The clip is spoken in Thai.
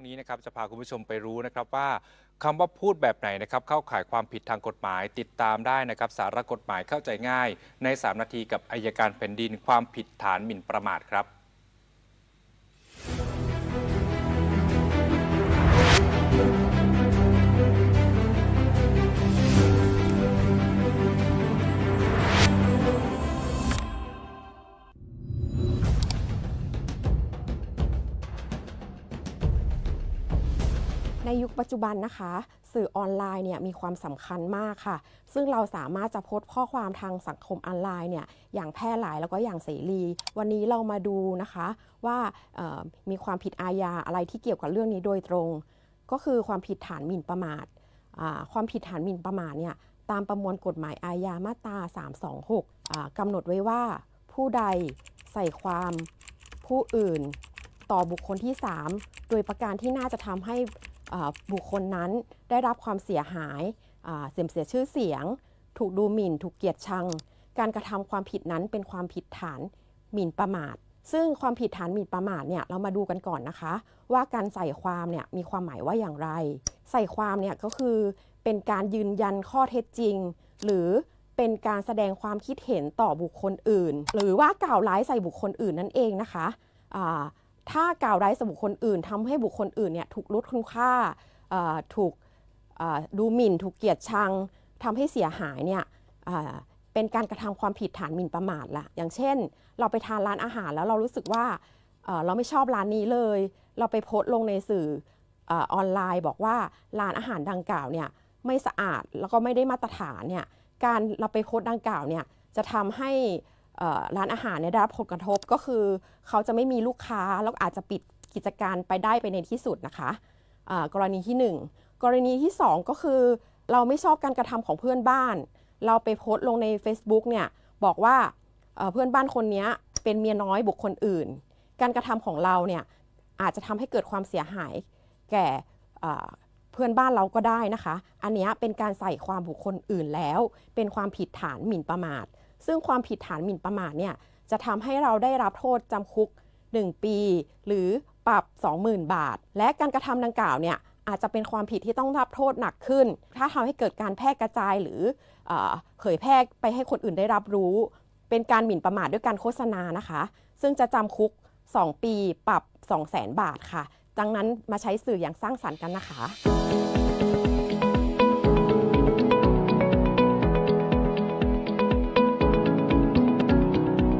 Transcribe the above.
วงนี้นะครับจะพาคุณผู้ชมไปรู้นะครับว่าคำว่าพูดแบบไหนนะครับเข้าข่ายความผิดทางกฎหมายติดตามได้นะครับ สาระกฎหมายเข้าใจง่าย ใน 3 นาทีกับอายการแผ่นดินความผิดฐานหมิ่นประมาทครับ ในยุคปัจจุบันนะคะ สื่อออนไลน์เนี่ยมีความสำคัญมากค่ะ ซึ่งเราสามารถจะโพสต์ข้อความทางสังคมออนไลน์เนี่ยอย่างแพร่หลายแล้วก็อย่างเสรี วันนี้เรามาดูนะคะว่ามีความผิดอาญาอะไรที่เกี่ยวกับเรื่องนี้โดยตรง ก็คือความผิดฐานหมิ่นประมาทความผิดฐานหมิ่นประมาทเนี่ยตามประมวลกฎหมายอาญามาตรา 326อ่ากำหนดไว้ว่า ผู้ใดใส่ความผู้อื่น ต่อบุคคลที่ 3 โดยประการที่น่าจะทำให้ บุคคลนั้นได้รับความเสียหายเสื่อมเสียชื่อเสียง ถูกดูหมิ่น ถูกเกลียดชัง การกระทำความผิดนั้นเป็นความผิดฐานหมิ่นประมาท ซึ่งความผิดฐานหมิ่นประมาทเนี่ยเรามาดูกันก่อนนะคะ ว่าการใส่ความเนี่ยมีความหมายว่าอย่างไร ใส่ความเนี่ยก็คือเป็นการยืนยันข้อเท็จจริง หรือเป็นการแสดงความคิดเห็นต่อบุคคลอื่น หรือว่ากล่าวร้ายใส่บุคคลอื่นนั่นเองนะคะ ถ้ากล่าวร้ายสบุคคลอื่นทำให้บุคคลอื่นเนี่ยถูกลดคุณค่าถูกดูหมิ่น ถูกเกลียดชังทำให้เสียหายเนี่ยเป็นการกระทำความผิดฐานหมิ่นประมาทละอย่างเช่น เราไปทานร้านอาหารแล้วเรารู้สึกว่าเราไม่ชอบร้านนี้เลย เราไปโพสต์ลงในสื่อออนไลน์ บอกว่าร้านอาหารดังกล่าวเนี่ยไม่สะอาดแล้วก็ไม่ได้มาตรฐานเนี่ยการเราไปโพสต์ดังกล่าวเนี่ยจะทำให้ ร้านอาหารเนี่ยได้รับผลกระทบก็คือ เขาจะไม่มีลูกค้าแล้วอาจจะปิดกิจการไปได้ไปในที่สุดนะคะอ่ากรณีที่ 1 กรณีที่ 2 ก็คือ เราไม่ชอบการกระทำของเพื่อนบ้าน เราไปโพสต์ลงใน Facebook เนี่ยบอกว่าเพื่อนบ้านคนนี้เป็นเมียน้อยบุคคลอื่น การกระทำของเราเนี่ยอาจจะทำให้เกิดความเสียหายแก่เพื่อนบ้านเราก็ได้นะคะ อันนี้เป็นการใส่ความบุคคลอื่นแล้ว เป็นความผิดฐานหมิ่นประมาท ซึ่งความผิดฐานหมิ่นประมาทเนี่ยจะทำให้เราได้รับโทษจำคุก 1 ปี หรือปรับ 20,000 บาท และการกระทำดังกล่าวเนี่ยอาจจะเป็นความผิดที่ต้องรับโทษหนักขึ้น ถ้าทำให้เกิดการแพร่กระจายหรือเอเผยแพร่ไปให้คนอื่นได้รับรู้ เป็นการหมิ่นประมาทด้วยการโฆษณานะคะ ซึ่งจะจำคุก 2 ปีปรับ 200,000 บาทค่ะ ดังนั้นมาใช้สื่ออย่างสร้างสรรค์กันนะคะ